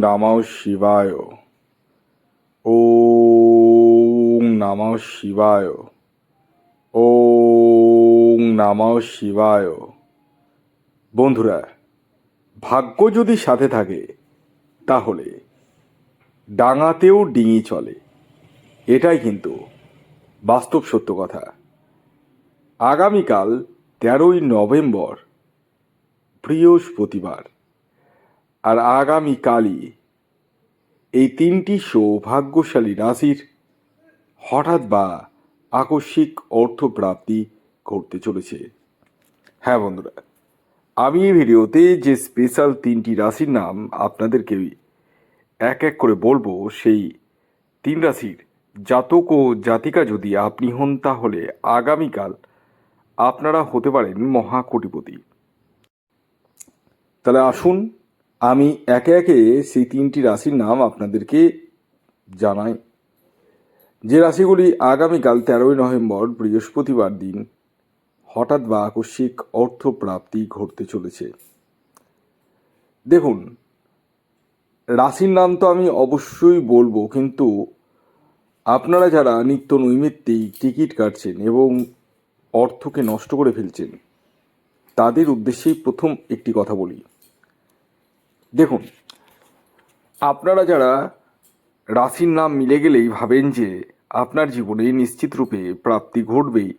নমঃ শিবায়। ওম নমঃ শিবায়। ওম নমঃ শিবায়। বন্ধুরা, ভাগ্য যদি সাথে থাকে, তাহলে ডাঙাতেও ডিঙি চলে। এটাই কিন্তু বাস্তব সত্য কথা। আগামীকাল তেরোই নভেম্বর বৃহস্পতিবার। আর আগামীকালই এই তিনটি সৌভাগ্যশালী রাশির হঠাৎ বা আকস্মিক অর্থপ্রাপ্তি করতে চলেছে। হ্যাঁ বন্ধুরা, আমি এই ভিডিওতে যে স্পেশাল তিনটি রাশির নাম আপনাদেরকে এক এক করে বলব, সেই তিন রাশির জাতক ও জাতিকা যদি আপনি হন, তাহলে আগামীকাল আপনারা হতে পারেন মহাকোটিপতি। তাহলে আসুন আমি একে একে সেই তিনটি রাশির নাম আপনাদেরকে জানাই। যে রাশিগুলি আগামীকাল তেরোই নভেম্বর বৃহস্পতিবার দিন হঠাৎ বা আকস্মিক অর্থপ্রাপ্তি ঘটতে চলেছে। দেখুন, রাশির নাম তো আমি অবশ্যই বলব, কিন্তু আপনারা যারা নিত্য নৈমিত্তিক টিকিট কাটছেন এবং অর্থকে নষ্ট করে ফেলছেন, তাদের উদ্দেশ্যেই প্রথম একটি কথা বলি। দেখুন, আপনারা যারা রাশির নাম মিলে গেলেই ভাবেন যে আপনার জীবনে নিশ্চিত রূপে প্রাপ্তি ঘটবেই,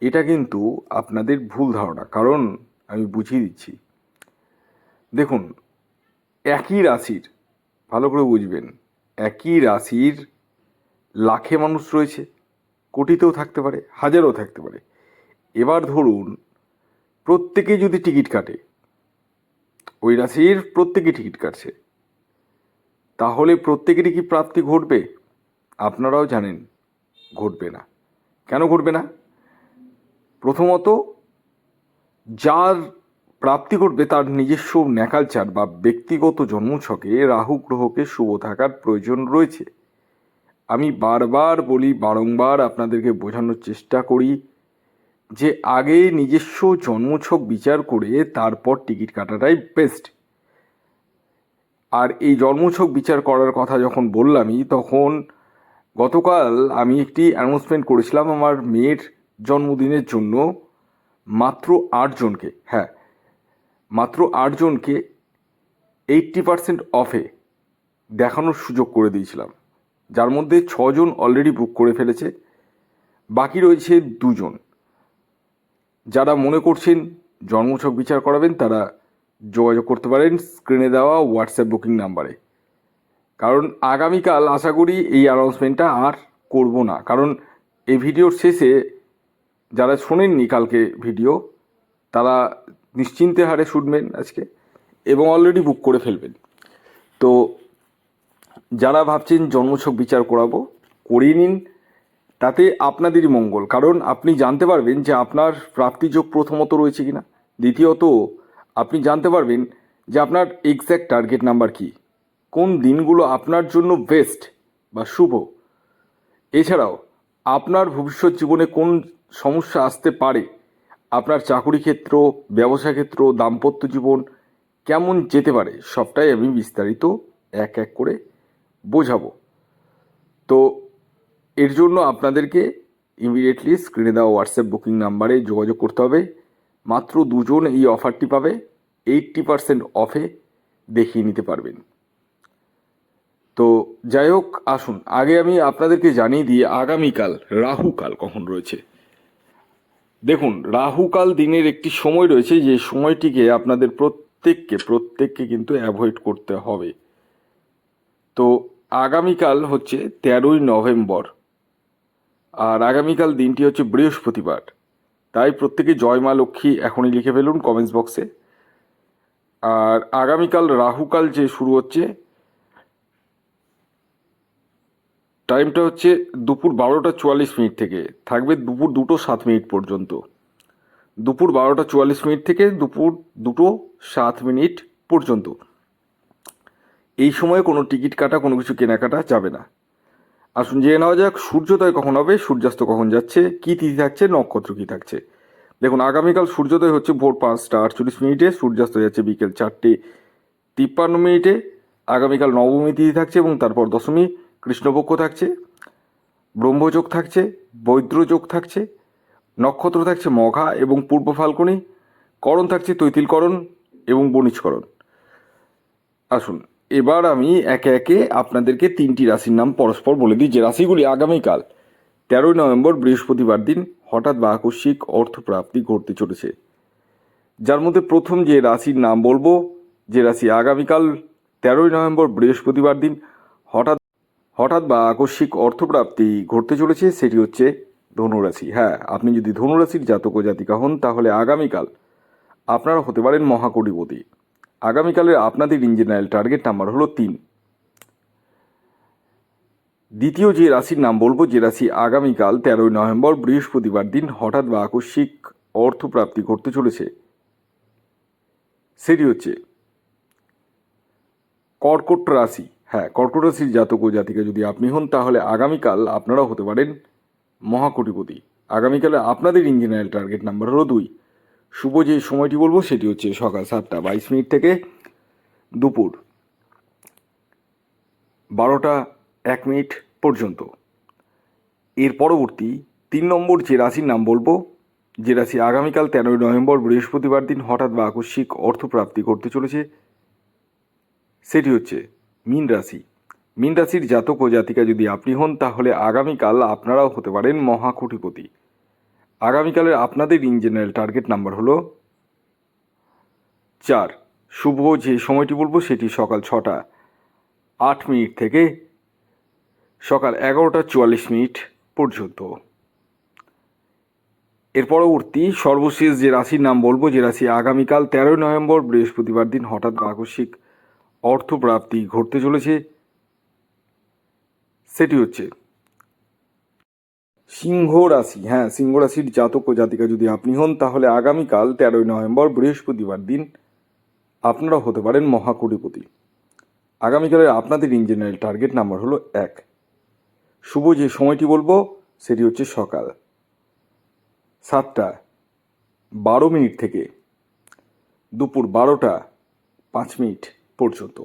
এটা কিন্তু আপনাদের ভুল ধারণা। কারণ আমি বুঝিয়ে দিচ্ছি। দেখুন, একই রাশির, ভালো করে বুঝবেন, একই রাশির লাখে মানুষ রয়েছে, কোটিতেও থাকতে পারে, হাজারও থাকতে পারে। এবার ধরুন প্রত্যেকে যদি টিকিট কাটে ওই রাশির প্রত্যেকে টিকিট কাটছে। তাহলে প্রত্যেকেরই কি প্রাপ্তি ঘটবে? আপনারাও জানেন, ঘটবে না। কেন ঘটবে না? প্রথমত, যার প্রাপ্তি ঘটবে তার নিজস্ব ন্যাকালচার বা ব্যক্তিগত জন্মছকে রাহু গ্রহকে শুভ থাকার প্রয়োজন রয়েছে। আমি বারবার বলি, বারংবার আপনাদেরকে বোঝানোর চেষ্টা করি যে আগে নিজস্ব জন্মছক বিচার করে তারপর টিকিট কাটাটাই বেস্ট আর এই জন্মছক বিচার করার কথা যখন বললামই, তখন গতকাল আমি একটি অ্যানাউন্সমেন্ট করেছিলাম আমার মেয়ের জন্মদিনের জন্য মাত্র আটজনকে হ্যাঁ মাত্র আটজনকে এইট্টি পার্সেন্ট অফে দেখানোর সুযোগ করে দিয়েছিলাম। যার মধ্যে ছজন অলরেডি বুক করে ফেলেছে, বাকি রয়েছে দুজন। যারা মনে করছেন জন্মছক বিচার করাবেন, তারা যোগাযোগ করতে পারেন স্ক্রিনে দেওয়া হোয়াটসঅ্যাপ বুকিং নাম্বারে কারণ আগামীকাল আশা করি এই অ্যানাউন্সমেন্টটা আর করব না। কারণ এই ভিডিওর শেষে যারা শোনেননি কালকে ভিডিও তারা নিশ্চিন্তে হারে শুনবেন আজকে এবং অলরেডি বুক করে ফেলবেন। তো যারা ভাবছেন জন্মছক বিচার করাবো, করিয়ে নিন। তাতে আপনাদেরই মঙ্গল। কারণ আপনি জানতে পারবেন যে আপনার প্রাপ্তিযোগ প্রথমত রয়েছে কিনা। দ্বিতীয়ত, আপনি জানতে পারবেন যে আপনার এক্স্যাক্ট টার্গেট নাম্বার কি। কোন দিনগুলো আপনার জন্য বেস্ট বা শুভ। এছাড়াও, আপনার ভবিষ্যৎ জীবনে কোন সমস্যা আসতে পারে। আপনার চাকুরি ক্ষেত্র, ব্যবসা ক্ষেত্র, দাম্পত্য জীবন কেমন যেতে পারে, সবটাই আমি বিস্তারিত এক এক করে বোঝাবো। তো এর জন্য আপনাদেরকে ইমিডিয়েটলি স্ক্রিনে দেওয়া হোয়াটসঅ্যাপ বুকিং নাম্বারে যোগাযোগ করতে হবে। মাত্র দুজন এই অফারটি পাবে এইট্টি পারসেন্ট অফে দেখিয়ে নিতে পারবেন। তো যাই হোক, আসুন, আগে আমি আপনাদেরকে জানিয়ে দিই, আগামীকাল, রাহুকাল কখন রয়েছে? দেখুন, রাহুকাল দিনের একটি সময় রয়েছে, যে সময়টিকে আপনাদের প্রত্যেককে প্রত্যেককে কিন্তু অ্যাভয়েড করতে হবে। তো আগামীকাল হচ্ছে তেরোই নভেম্বর। আর আগামীকাল দিনটি হচ্ছে বৃহস্পতিবার। তাই প্রত্যেকে জয় মা লক্ষ্মী এখনই লিখে ফেলুন কমেন্টস বক্সে আর আগামীকাল রাহুকাল যে শুরু হচ্ছে টাইমটা হচ্ছে দুপুর বারোটা চুয়াল্লিশ মিনিট থেকে। থাকবে দুপুর দুটো সাত মিনিট পর্যন্ত। দুপুর বারোটা চুয়াল্লিশ মিনিট থেকে দুপুর দুটো সাত মিনিট পর্যন্ত। এই সময়ে কোনো টিকিট কাটা, কোনো কিছু কেনাকাটা যাবে না। আসুন জেনে নেওয়া যাক, সূর্যোদয় কখন হবে, সূর্যাস্ত কখন যাচ্ছে, কী তিথি থাকছে, নক্ষত্র কী থাকছে। দেখুন, আগামীকাল সূর্যোদয় হচ্ছে ভোর পাঁচটা আটচল্লিশ মিনিটে, সূর্যাস্ত যাচ্ছে বিকেল চারটে তিপ্পান্ন মিনিটে। আগামীকাল নবমী তিথি থাকছে এবং তারপর দশমী, কৃষ্ণপক্ষ থাকছে, ব্রহ্মযোগ থাকছে, বৈদ্রযোগ থাকছে, নক্ষত্র থাকছে মঘা এবং পূর্ব ফাল্গুনি, করণ থাকছে তৈতিলকরণ এবং বণিজকরণ। আসুন এবার আমি একে একে আপনাদেরকে তিনটি রাশির নাম পরস্পর বলে দিই। যে রাশিগুলি আগামীকাল তেরোই নভেম্বর বৃহস্পতিবার দিন হঠাৎ বা আকস্মিক অর্থপ্রাপ্তি ঘটতে চলেছে। যার মধ্যে প্রথম যে রাশির নাম বলব, যে রাশি আগামীকাল তেরোই নভেম্বর বৃহস্পতিবার দিন হঠাৎ হঠাৎ বা আকস্মিক অর্থপ্রাপ্তি ঘটতে চলেছে, সেটি হচ্ছে ধনুরাশি। হ্যাঁ আপনি যদি ধনুরাশির জাতক জাতিকা হন, তাহলে আগামীকাল আপনারা হতে পারেন মহাকোটিপতি। আগামীকালের আপনাদের ইঞ্জিনিয়ার টার্গেট নাম্বার হলো তিন। দ্বিতীয় যে রাশির নাম বলব, যে রাশি আগামীকাল তেরোই নভেম্বর বৃহস্পতিবার দিন হঠাৎ বা আকস্মিক অর্থপ্রাপ্তি করতে চলেছে। সেটি হচ্ছে কর্কট রাশি। হ্যাঁ কর্কট রাশির জাতক ও জাতিকা যদি আপনি হন, তাহলে আগামীকাল আপনারাও হতে পারেন মহাকোটিপতি। আগামীকালে আপনাদের ইঞ্জিনিয়ার টার্গেট নাম্বার হলো দুই। শুভ যে সময়টি বলব সেটি হচ্ছে সকাল সাতটা বাইশ মিনিট থেকে দুপুর বারোটা এক মিনিট পর্যন্ত। এর পরবর্তী তিন নম্বর যে রাশির নাম বলব, যে রাশি আগামীকাল তেরোই নভেম্বর বৃহস্পতিবার দিন হঠাৎ বা আকস্মিক অর্থপ্রাপ্তি করতে চলেছে, সেটি হচ্ছে মীন রাশি। মীন রাশির জাতক ও জাতিকা যদি আপনি হন, তাহলে আগামীকাল আপনারাও হতে পারেন মহাকুটিপতি। আগামীকালের আপনাদের ইঞ্জিনিয়ার টার্গেট নাম্বার হলো চার। শুভ যে সময়টি বলব সেটি সকাল ছটা, আট মিনিট থেকে সকাল এগারোটা চুয়াল্লিশ মিনিট পর্যন্ত। এর পরবর্তী সর্বশেষ যে রাশির নাম বলব, যে রাশি আগামীকাল তেরোই নভেম্বর বৃহস্পতিবার দিন হঠাৎ আকস্মিক অর্থপ্রাপ্তি ঘটতে চলেছে, সেটি হচ্ছে সিংহ রাশি হ্যাঁ সিংহ রাশির জাতক ও জাতিকা যদি আপনি হন, তাহলে আগামীকাল তেরোই নভেম্বর বৃহস্পতিবার দিন আপনারা হতে পারেন মহাকুটিপতি। আগামীকালের আপনাদের ইঞ্জিনিয়ার টার্গেট নাম্বার হলো এক। শুভ যে সময়টি বলব, সেটি হচ্ছে সকাল। সাতটা, বারো মিনিট থেকে দুপুর বারোটা, পাঁচ মিনিট পর্যন্ত।